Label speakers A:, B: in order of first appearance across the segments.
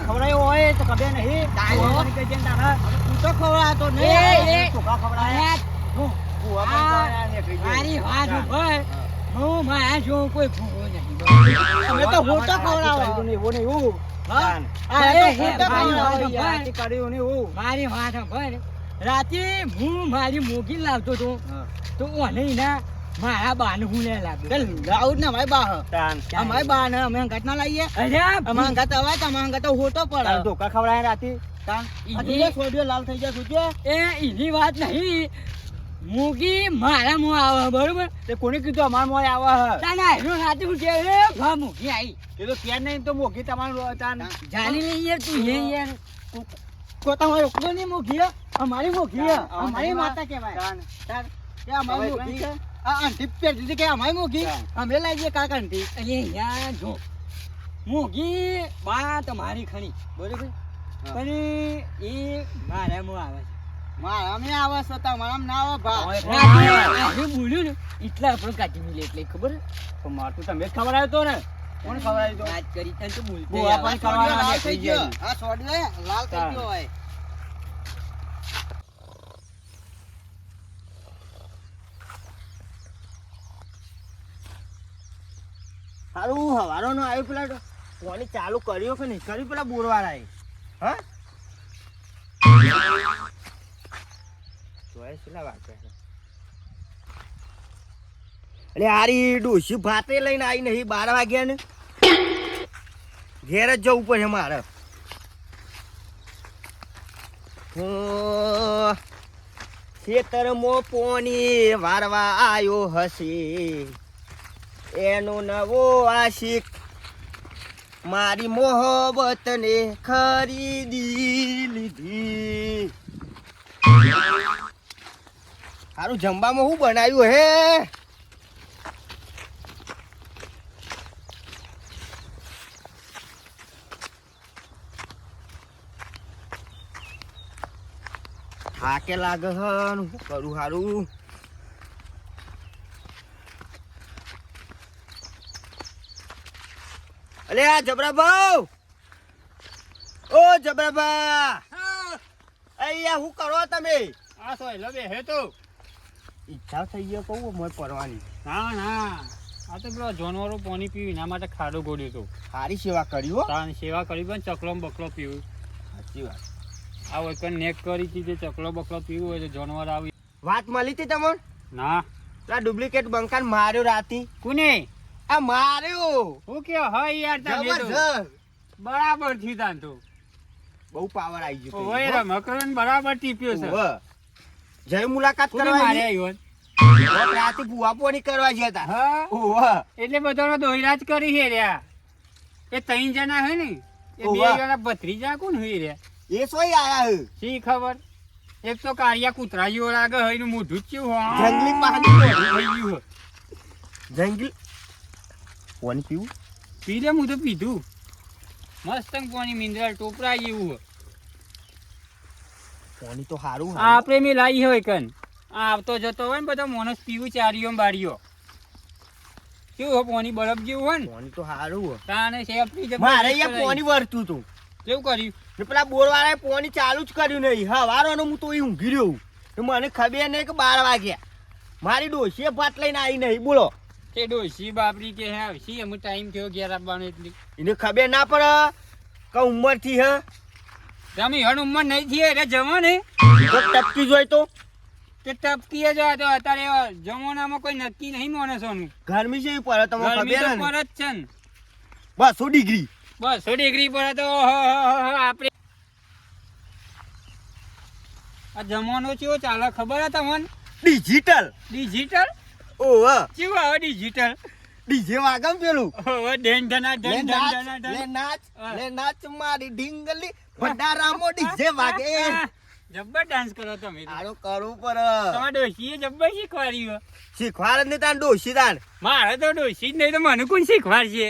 A: ખવડાયો હોય તો કબે નહીં. ભૂવા.
B: તો નહીં.
A: ખવડાયા.
B: હું
A: ભૂવા.
B: મારી જેવો કોઈ ભૂખો નહીં
A: અમે
B: તો
A: તો
B: હું. તો ખવડાવો.
A: નહીં.
B: હા? રાતે હું મારી મોગી લાવતો હતો તો ઓને ના મારા હું લે લાવ્યો.
C: ને બા અમારી બા ને અમે અંગાત ના લાવીએ.
B: અરે
C: અમારા અંગાત અવાય તો અમારા અંગાત હોતો પડે.
A: ધોકા ખવડાયા રાતે. તાન.
C: આ જોજે સોડિયો લાલ થઈ જાય જોજે.
B: એ એની વાત નહીં. મોગી મારા મો આવે બરોબર?
A: તે કોને કીધું અમાર મોય આવે હે?
B: તાના હેરો રાતે હું કે રે ભા મોગી આવી
A: એ તો ક્યાં નહીં તો મોઘી તમારું તાન.
B: જાણી લઈ યાર. તું હે? યાર
C: કોતા હોય અમારી મોઘી અમારી માતા કહેવાય.
A: તાન.
C: તાન. કે અમારી આ આંટી દીધી કે અમારી મોઘી અમે લાવીએ કાકા આંટી.
B: અરે જો. મોગી બા તમારી ખણી. બરોબર? પણ એ મારા મો આવે છે.
C: મારા આવે છે તમારા ના આવે ભા.
A: હવે
B: રાતે આજે બોલ્યું ને એટલા આપણે કાઢી મિલે એટલે ખબર?
A: તો માર તો તમે ખવડાવ્યો તો ને. કોણ ખવડાવ્યું તો?
B: વાત કરી તો બોલતો
A: આ
B: આવે.
A: પણ જાય.
C: આ સોડિયો લાલ થઈ ગયો હોય.
A: હારું હવારો નો આવ્યો પેલા ફોની ચાલુ કર્યો કે નહીં? કર્યું પેલા બોરવાળાએ. હા? ચોઈસ પેલા વાત. અરે હારી ડોશી ભાતે લઈને આવી બાર વાગ્યા ને ઘેર જ જવું પડે મારે. ખેતરમાં પોની વારવા આવ્યો હશે. એનો નવો આશિક. મારી મોહબત ને ખરીદી લીધી. સારું જમવામાં શું બનાવ્યું હે? થાકે લાગે છે શું કરું સારું અલે આ જબરાભાઉ ઓ જબરાભા અહીંયા હું કરો તમે?
D: આ સો એટલે હે તો.
A: ઈચ્છા થઈ ગયો કહું મોય પરવાની.
D: ના ના. આ તો પેલો જાનવરો પાણી પીવું એના માટે ખાડો ગોડ્યો તો.
A: સારી સેવા કરી હો.
D: તાન સેવા કરી પણ ચકલો બકલો પીવું.
A: સાચી વાત.
D: આ હોય કઈ નેક કરી હતી જે ચકલો બકલો પીવું હોય તો જાનવર આવી.
A: વાત મળી હતી તમને?
D: ના.
A: પેલા ડુપ્લિકેટ બંકાન માર્યો રાતી.
D: કોને?
A: આ માર્યો.
D: હું કે હા યાર તમે તો બરાબરથી તાન તો.
A: બહુ પાવર આવી ગયો
D: ઓય રે મકરન બરાબર ટીપ્યો છે.
A: જય મુલાકાત કરવા
D: માર્યા. ઈવન?
A: રાત રાતે ભૂવાપોની કરવા ગયા હતા
D: હા?
A: ઓવે.
D: એટલે બધાનો દોયરા જ કરી હે રહ્યા. એ ત્રણ જણા હે ને એ બે. જણા ભત્રીજા કોણ હોય રહ્યા?
A: એ સોય આયા હે.
D: શી ખબર? એક તો કાળિયા કૂતરા જેવો લાગે હોય ને મોઢું હોય.
A: જંગલી પાણી
D: થઈ ગયું
A: જંગલી કોણ પીવું?
D: પી લે હું તો પીધું. મસ્ત પાણી મિનરલ ટોપરા જેવું
A: પાણી તો સારું
D: આપણે મેં લાવી હોય કન. આ આવતો જતો હોય ને બધા માણસ પીવું ચારીઓ બારીઓ. કેવું હોય પાણી બરફ જેવું હોય ને?
A: પાણી તો સારું
D: તાને સેફટી જબરદસ્ત
A: મારે અહીંયા પાણી વરતું તું.
D: કેવું કર્યું?
A: પેલા બોર પાણી ચાલુ જ કર્યું નહીં. હવારોનો હું તો ઊંઘી રહ્યો મને ખબર નહીં કે બાર વાગ્યા. મારી ડોસીએ ભાત લઈને આવી નહીં. બોલો.
D: તે ડોશી બાપરી કે હે? આવશી એમ ટાઈમ થયો ઘેર આવવાનો એટલે?
A: એને ખબર ના પડે કે ઉંમરથી હે.
D: તમે હણ ઉંમર નહીં થઈ એટલે જમો ને.
A: તો ટપકી જોઈ તો.
D: તે ટપકી જ તો અત્યારે જમવાનામાં કોઈ નક્કી નહીં માણસોનું
A: ગરમી છે
D: પર તમે
A: ખબર ને.
D: પર જ છે ને.
A: બસો ડિગ્રી.
D: બસો ડિગ્રી પર તો આપણે આ જમાનો કેવો ચાલે ખબર હે તમને?
A: ડિજિટલ
D: ડિજિટલ
A: ઓહ
D: કેવું આવે ડિજિટલ
A: ડીજે વાગમ પેલું.
D: ઓ ડેન ડના ડન ડન
A: લે નાચ. લે નાચ મારી ઢીંગલી ભંડારામાં ડીજે વાગે
D: જબ્બર ડાન્સ કરો તમે.
A: આરો કરવું પર
D: તમારા ડોશી જબ્બર શીખવાડ્યું
A: શીખવાડ ને તાન ડોશી તાન.
D: મારે તો ડોશી જ નહીં તો મને કોણ શીખવાડશે?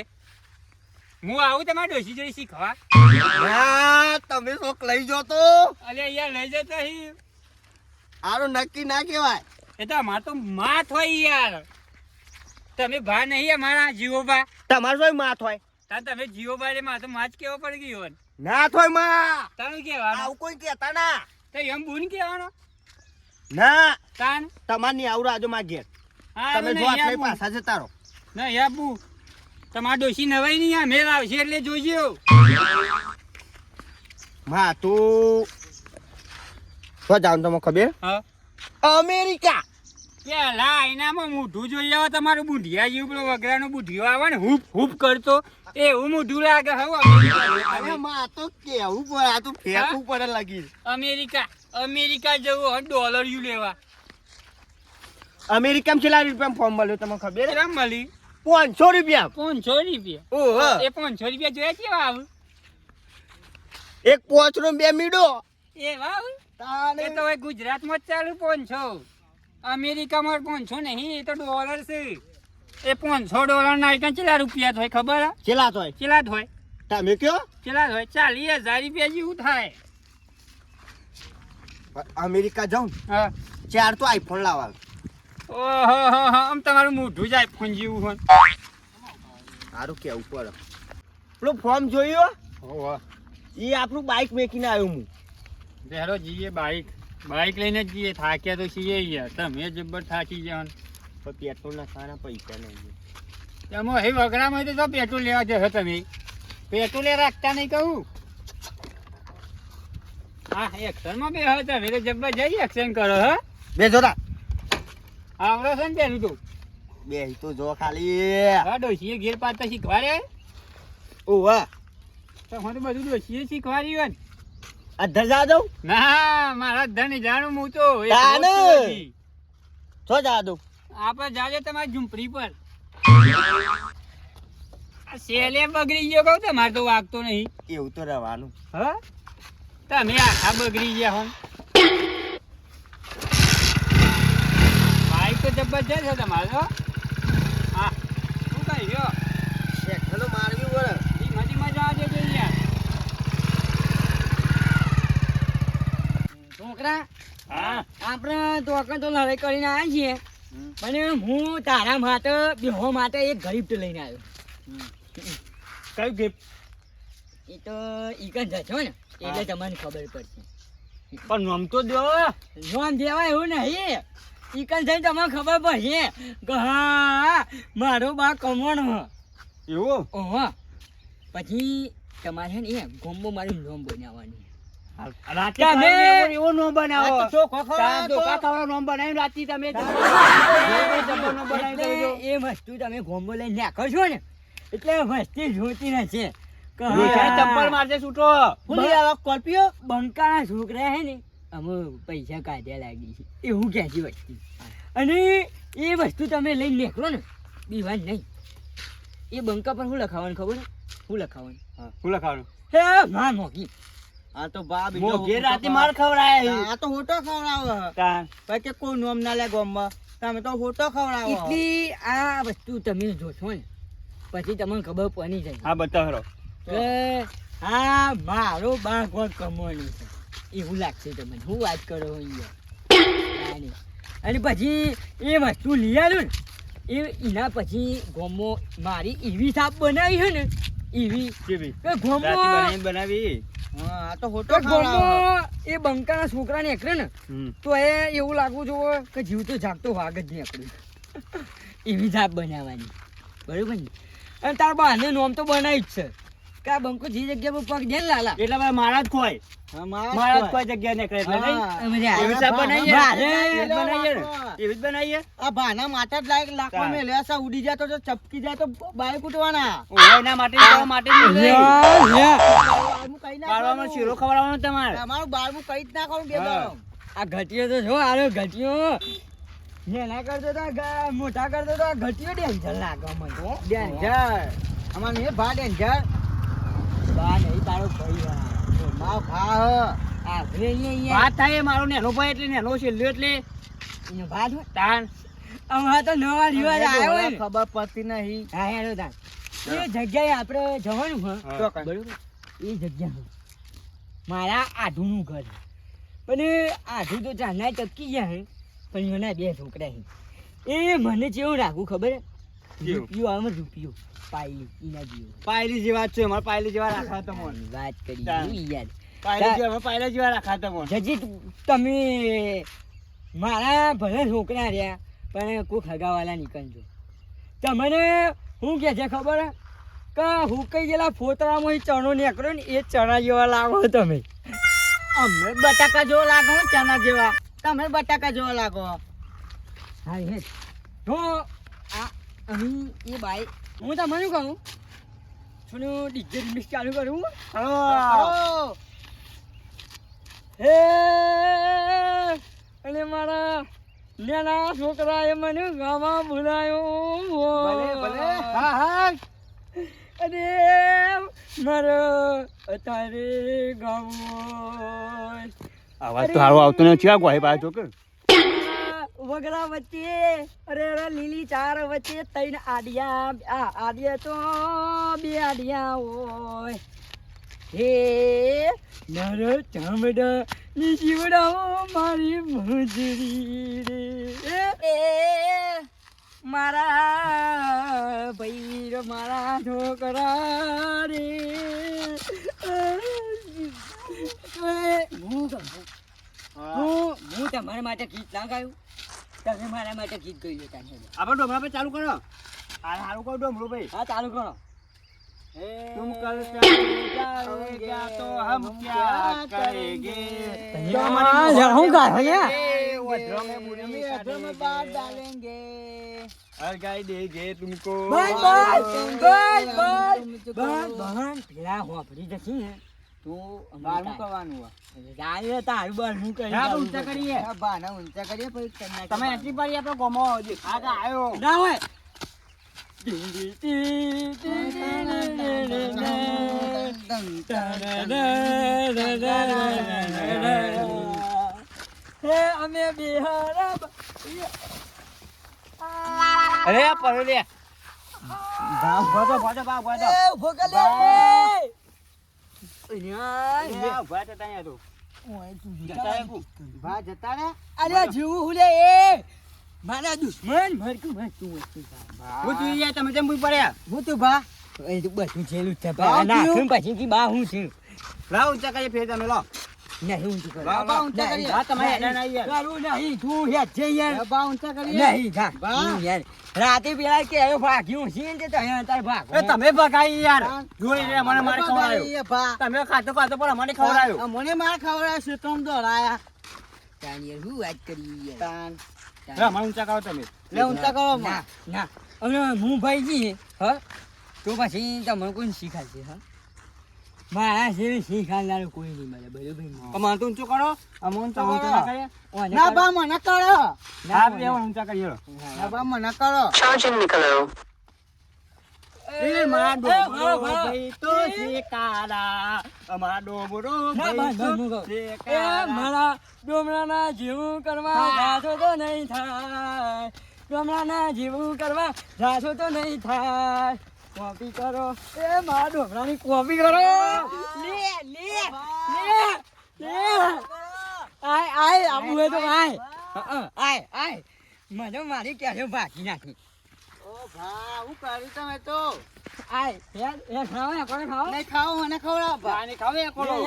D: હું આવું તમારા ડોશી જોડે શીખવા?
A: હા તમે શોખ લઈ જો તો.
D: અલે અહીંયા લઈ જતો
A: આરો નક્કી ના કહેવાય.
D: એ તો અમાર તો માથ હોય યાર. તમે ભા નહીં અમારા જીવો ભા
A: તમારે શું માં થોય
D: તાર તમે જીવો ભા એટલે મારે તો માચ કેવો પડી ગયો
A: ના થોયમાં.
D: તારું કેવાનું
A: આવું કોઈ કહેતા ના.
D: તો એમ બુન કેવાનો
A: ના.
D: તાન
A: તમારની આવું રાજો માં ઘેર તમે જો. પાછા જતા રહો.
D: ના યાબુ તમારા ડોશી નવાઈ નહીં આ મેળ આવશે એટલે જોજો
A: માં તું શું જાવ તમે ખબર?
D: હા.
A: અમેરિકા.
D: પેલા એનામાં મૂઢું જોઈ લેવા તમારું બુઢિયા જેવું પેલો વગરાનો બુઢિયો આવે ને હુપ હુપ કરતો. એવું મૂઢું લાગે હવે
A: માં તો કેવું પડે? આ તો ફેંકવું પડે લાગી.
D: અમેરિકા અમેરિકા જવું હોય ડોલર યુ લેવા.
A: અમેરિકામાં કેટલા રૂપિયા ફોર્મ મળ્યું તમને ખબર?
D: કેમ મળી?
A: પાંચસો રૂપિયા.
D: પાંચસો રૂપિયા.
A: ઓહો
D: એ પાંચસો રૂપિયા જોયા છે વાવ
A: એક પોચ નો બે મીડો.
D: એ આવે? એ તો હવે ગુજરાતમાં જ ચાલુ પાંચસો અમેરિકામાં પાંચસો નહીં એ તો ડોલર છે. એ પાંચસો ડોલર ના આઈટમ કેટલા રૂપિયા થાય ખબર હે?
A: ચેલા થાય
D: કેટલા થાય
A: તમે કયો?
D: કેટલા થાય ચાલીસ હજાર રૂપિયા જેવું થાય.
A: અમેરિકા જાઉં?
D: હા.
A: ચાર તો આઈફોન લાવવા
D: ઓહો હો હો આમ તમારું મોઢું જાય આઈફોન જેવું હોય.
A: સારું કેવું પડે. પેલું ફોર્મ જોયું એ આપણું બાઇક મેકીને આવ્યો હું.
D: બેરો જઈએ બાઈક. બાઈક લઈને જ જઈએ થાક્યા તો છીએ યાર તમે જબ્બર થાકી ગયા
A: પણ પેટ્રોલના સારા પૈસા નહીં
D: એમાં હે વગડામાં તો જો પેટ્રોલ લેવા જશો તમે. પેટ્રોલ રાખતા નહીં કહું. હા એક્શનમાં બે હોય તમે તો જબ્બર જઈ એક્શન કરો હા.
A: બે જોતા
D: આવડો છે ને પેલું તું.
A: બે તો જો ખાલી.
D: હા ડોશીએ ઘેર પાડતા શીખવાડે
A: ઓવા
D: તો હું તો બધું ડોશીએ શીખવાડ્યું હોય
A: આ ધજા દઉં
D: ના મારા ધન જાણું હું તો
A: તાને. છો જા દઉં
D: આપણે જાજે તમારી ઝૂંપડી પર. આ સેલે બગડી ગયો કહું તમારે તો વાગતો નહીં.
A: એવું તો રહેવાનું.
D: હા? તમે આખા બગડી ગયા હો બાઈક તો જબરજસ્ત છે તમારે તો હા શું કહી ગયો
A: એક્શનો મારવી પડે
D: ધીમા ધીમા જવા દેજો યાર
B: છોકરા આપણે તો તો લડાઈ કરીને આવ્યા છીએ. પણ હું તારા માટે બેહો માટે એક ગરીબ લઈને આવ્યો.
D: કયું ગિફ્ટ
B: એ તો ઈકન જશો ને. એટલે તમને ખબર પડશે
D: પણ નામ તો દો.
B: નોમ દેવાય એવું નહીં. ઈકન થઈને તમને ખબર પડશે. કે હા મારો બા કમણ
D: એવું?
B: ઓહો. પછી તમારે છે ને એ ગોમ્બો મારું નોમ બનાવવાનું. એટલે વસ્તુ જોતી નથી
D: ચપ્પલ છૂટો.
B: બંકાના છોકરા હે ને અમે પૈસા કાઢ્યા લાગી છે. એવું ક્યાંથી વસ્તુ. અને એ વસ્તુ તમે લઈને નીકળો ને દીવાન નહીં. એ બંકા પર શું લખાવાનું ખબર છે? શું લખાવાનું?
D: હું. લખાવાનું?
B: હે માં મોકી
A: આ તો બા
D: મોઘે રાતે માર ખવડાય
C: આ તો હોટો ખવડાવે
D: તાન
C: ભાઈ કે કોઈ નોમ ના લે ગોમમાં. તમે તો હોટો ખવડાવો.
B: એટલી આ વસ્તુ તમે જોશો ને પછી તમને ખબર પડી જાય.
D: હા બતાવો
B: કે આ મારો બા કોઈ કમોણી છે. એવું લાગશે તમને. હું વાત કરો અહીંયા? અને પછી એ વસ્તુ લઈ આવ્યું ને એ એના પછી ગોમો મારી એવી સાપ બનાવી છે ને એવી
D: કેવી?
B: ગોમો
D: બનાવી.
C: આ તો હોટો
B: એ બંકાના છોકરાને એકરે ને તો એ એવું લાગવું જોવો કે જીવતો જાગતો વાગ જ નહીં આપણું. એવી જાત બનાવવાની. બરોબર ને? અને તાર બાને નોમ તો બનાવી જ છે. કે આ બંકો જે જગ્યા પર પગ દે લાલા.
D: એટલે ભાઈ મારા જ કોઈ
C: મારા જ કોઈ.
D: જગ્યા નીકળે એટલે નહીં? એવી
B: આ
D: બનાવીએ.
B: મારે
D: બનાવીએ. એવી જ બનાવીએ?
C: આ ભાના માટે જ લાયક લાખો
D: મે
C: મેલ્યા ઉડી જાય તો ચપકી જાય તો બાય કૂટવાના.
D: ઓય એના માટે તો માટે બાળવામાં શીરો ખવડાવવાનો તમારે?
C: તમારું બારમું કઈ જ ના કરું બે
B: આ ઘટીયો તો જો આરો ઘટીયો નેના કરતો તો મોટા કરતો તો આ ઘટીયો ડેન્જર લાગે મને હો.
C: ડેન્જર. અમારે નહીં ભા ડેન્જર.
B: બા નહીં તારો ભાઈ.
C: મારો ભા હ.
B: આ
D: વાત થાય મારો નેનો ભાઈ એટલે નેનો છેલ્લો એટલે.
B: એનો ભાત હોય.
D: તાન
B: અમારે તો નવા રિવાજ આવ્યો
C: ખબર પડતી નહીં.
B: હા હેડો તાન એ જગ્યાએ આપણે જવાનું હા.
C: તો
B: બરોબર. એ જગ્યા મારા આધુનું ઘર. અને પણ આધુ તો ચાંદા ચકી ગયા હે. પણ એના બે છોકરા હે. એ મને જેવું રાખવું ખબર હે? રૂપિયો આમ રૂપિયો. પાયલી ઇના જીવો.
A: પાયલી જેવા છે અમારે પાયલી જેવા રાખા તમને
B: વાત કરી. યાર.
A: પાયલી જેવા પાયલા જેવા રાખા તમને
B: જજી તમે મારા ભલે છોકરા રહ્યા પણ કોઈ ખગાવાલા નીકળજો. તમને હું કે છે ખબર? હે? કે હું કઈ ગયેલા ફોતરામાં ચણો નીકળ્યો ને એ ચણા જેવા લાગો તમે.
C: અમે બટાકા જેવો લાગો ચણા જેવા. તમે બટાકા જેવા લાગો.
B: હા હે તો અહીં એ બાઈ હું તમને શું કહું? છું ડીજે રિમિક્સ ચાલુ કરું. હે. અને મારા નાના એ મને ગામાં બોલાયો.
A: ભલે, ભલે.
B: હા હા. અરે મારો અત્યારે ગામ
A: આવાજ તો સારો આવતો નથી આ ગોહી બાજુ કે
B: વગડા વચ્ચે અરે અરે લીલી ચાર વચ્ચે ત્રણ આડિયા આ આડિયા તો બે આડિયા હોય. હે મારો ચામડા ની જીવડાઓ મારી ભૂજરી રે. એ મારા ભાઈ મારા છોકરા રે. હું? હું તમારા માટે ગીત ના ગાયું તમે મારા માટે ગીત ગયું હતા
A: આપણે ડોમરા પર ચાલુ કરો આ સારું કહું ડોમરું ભાઈ
B: હા ચાલુ કરો
A: तुम कल चले जाओगे तो हम क्या करेंगे
B: तो हमारी यार, हम गाए हैं यार।
A: वज्रों में बुरी में
C: अधर में बात डालेंगे
A: हर गाय देंगे तुमको
B: બસ બસ બસ બસ બસ બહન પેલા હોપડી જશી ને તો
C: બારમું કરવાનું હોય.
B: જાય તારું બાર હું કરી
A: ઊંચા કરીએ.
C: બાના ઊંચા કરીએ પછી
A: તમે એટલી પારી આપણે ગમો આ તો આવ્યો
B: ના હોય. હે અમે બિહાર
A: અરે પર લે ભાગો ભાગો ભાગો ભાગો
B: મારા દુશ્મન મરકું મરકું
A: હું જોઈ તમે પડ્યા.
C: હું તું ભા
B: બધું છેલ્લું છે? પછી બા હું છું?
A: લાવ કરીએ ફેર તમે લો
B: નહીં ઊંચું કરો.
A: લાવ, ઊંચા કરીએ. હા, તમે હેડા ના યાર.
B: તારું નહીં તું યાર. છે યાર
C: ઊંચા કરીએ.
B: નહીં જા. હું યાર રાતે પેલા કે આવ્યો ભાગ્યું છે ને તે અહીંયા તાર ભાગ
A: એ તમે ભગાઈ યાર. જોઈ રે મને મારે
C: ભા.
A: તમે ખાતો ખાતો પણ અમને ખવડાવ્યો
C: મને મારે ખવડાવ્યો છે તો દોડાયા.
B: તાન યાર હું વાત કરી યાર?
C: તાન
A: મને ઊંચા કરો તમે.
C: લે ઊંચા કરો
B: ના ના. હવે હું ભાઈ જી હ? તો પછી તમને કોઈ શીખાડશે હા? મારા જેવી કોઈ નહીં મળે બરોબર
A: અમારે તો ઊંચું કરો. અમે ઊંચા કરો.
C: ના
B: કરો.
C: બે
A: ઊંચા
C: ના બા
B: ના, ડોમરાના જેવું કરવા જાશો તો નહીં થાય. ડોમરાના જેવું કરવા જાશો તો નહીં થાય. કોપી કરો. એ મારા ડોમરાની કોપી કરો. લે લે લે. લે આય આય આબુ હે તો આય આય. આય. મને મારી ક્યારે ભાગી નાખી.
C: ઓ ભા હું કરી તમે તો?
B: આય યાર એ ખાઓ ને કોને ખાઓ?
C: નહીં ખાઓ મને ખવડાવો ભા.
A: ખાવે ખાવું.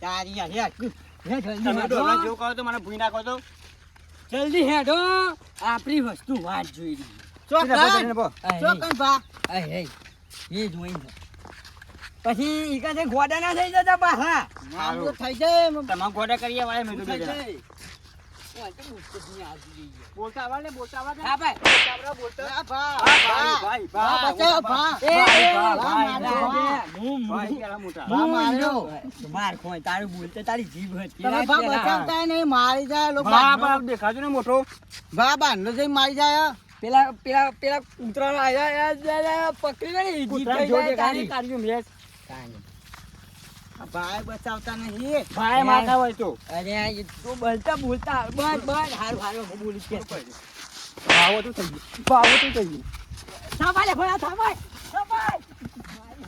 B: તારી યાર યાર હે જલ્દી
A: તમે જેવું કરો તો મને ભૂઈ નાખો તો.
B: જલ્દી હેડો આપણી વસ્તુ વાત જોઈ રહી.
C: ચોકન ચોકન ભા.
B: એ જોઈને પછી ઈ કાંઈ ગોડા ના થઈ જતા પાછા.
C: આમ તો થઈ જાય
A: ગોડા કરીએ વાય મેં
C: થઈ જાય.
B: આવી.
A: બોલતા આવડે ને, બોલતા આવડે
B: હા ભાઈ.
C: ભા,
A: ભાઈ, ભાઈ, ભાઈ.
C: બચાવો, ભા.
B: એ, એ,
A: ભા,
B: ભા,
A: ભાઈ,
C: ભાઈ.
A: ભાઈ,
B: હું-
A: પેલા મોટા.
C: ભા.
B: હું
C: માર્યો.
B: માર્યો. માર ખોય, તારું બોલતે તારી જીભ હતી.
C: તમે ભા બચાવતા નહીં મારી જાય લોકો
A: ભા, ભા, ને મોટો.
C: ભા બાંધો જઈ મારી જાય
B: પેલા પેલા પેલા કૂતરાનો આયા પકડી લે ને, ઈ
A: કૂતરા
B: થઈ
A: જોડે
B: જાય
A: કાઢી. કાઢ્યું મેચ.
C: ભાઈ બચાવતા નહીં.
A: ભાઈ મારતા હોય તો.
B: અરે તો બોલતા બોલતા બસ બસ. હારું હારું બોલી કે.
A: ભાવો તો થઈ ગયું. ભાવો તો થઈ ગયું.
B: ભયા થાંભાય થાંભાય મારી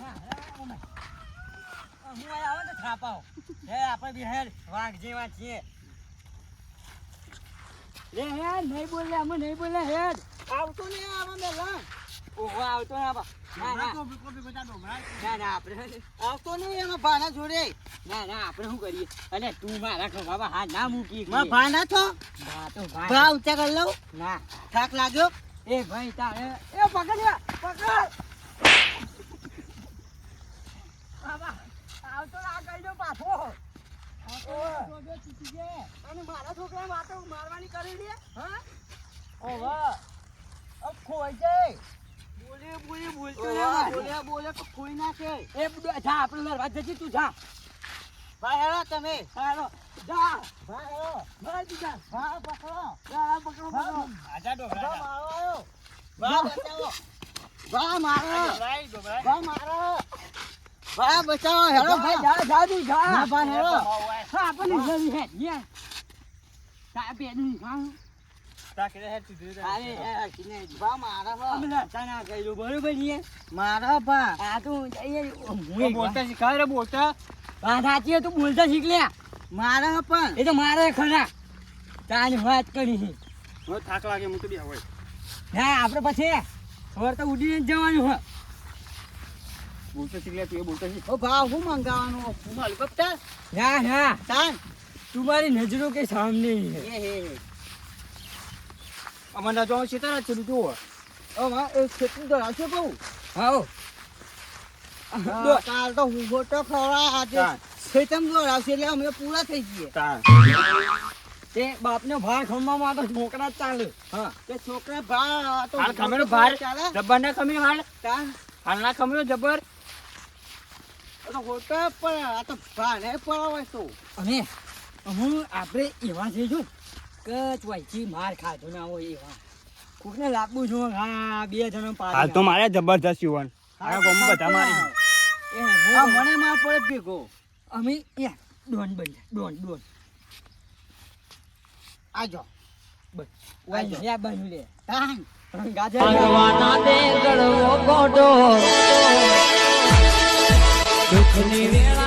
B: હા, આવે તો થાપાઓ હે આપણે બી હેર વાઘ જેવા છીએ. રે હે નહીં બોલે અમે નહીં બોલે હે.
C: આવતો નહીં આવા મેલા
B: ઓહો આવતો ના બા ના ના. ના ના આપણે
C: આવતો નહીં એમાં ભાના જોડે.
B: ના ના આપણે શું કરીએ? અને તું મારા ખભામાં હાથ ના મૂકી
C: માં ભાના છો?
B: ના તો ભા
C: ઊંચા કરી લઉં?
B: ના.
C: થાક લાગ્યો?
B: એ ભાઈ તારે. એ પકડ પકડ. બાબા આવતો આગળ જો પાછો.
C: અને મારા છોકરા વાતો મારવાની કરી લે
B: હા?
C: ઓહો અબ ખોઈ જાય.
B: બોલે બોલે બોલતો ના
C: બોલે બોલે તો ખોઈ નાખે.
B: એ બધું જા આપણે લડવા જજે તું જા.
C: ભાઈ હેડો તમે.
B: હાલો જા.
C: ભાઈ
B: જા
C: પકડો.
B: જા પકડો પકડો.
A: આજા ડોબરા
C: મારો આવ્યો
A: વાહ.
C: બચાવો. મારો. ભા બચાવો હેલો
B: ભાઈ
C: ભાઈ.
B: જા જા તું જા.
C: ના ભાઈ
B: હા આપણે યા તા. અરે કિને
C: ભા મારો હો.
B: અમે લડતા ના બરોબર છે?
C: મારો ભા
B: આ તું જઈએ. હું
A: બોલતા શીખાય રે બોલતા.
B: વાત સાચી તું બોલતા શીખ લે
C: મારા પણ.
B: એ તો મારે ખરા. તાની વાત કરી છે.
A: હવે થાક લાગે હું તો બે હોય.
B: ના આપણે પછી સવાર તો ઉડીને જ જવાનું હોય.
A: બોલતા શીખ લે તું એ બોલતા શીખ
C: ઓ ભા હું મંગાવવાનું હેલિકોપ્ટર
B: ના ના
C: તાન
B: तुम्हारी नजरों के सामने ही है
C: એ હે હે
A: અમારે જો સીતારા છે જુઓ
C: ઓ ભા એ ખેતી તો રાખ્યો કહું
B: आओ
C: હા, કાલ તો હું ગોટો ખવડા આજે
A: તાન.
C: ખેતમ દોડાવશે એટલે અમે પૂરા થઈ જઈએ
A: તાન
B: તે બાપનો ભાર ખમવામાં તો છોકરા જ ચાલે હા
C: તે છોકરા ભા તો
A: હાલ ખમેરો ભાર
C: ચાલે
A: જબ્બર ના ખમી હાલ
C: તાન
A: હાલ ના ખમ્યો જબ્બર
C: પણ આ તો તો.
B: હું આપણે એવા છે જો કે ચોઈથી માર ખાધો ના હોય એવા. કોકને લાગવું છું હા બે જણ
A: હાલ તો મારે જબરદસ્ત યુવાન. આ ગોમ બધા મારી.
C: આ મને માર પડે ભેગો.
B: અમે એ ડોન બન ડોન ડોન.
C: આજો.
B: લે. બન્યું લે
C: તાન
B: ગાજર
C: દે 有可能你别来。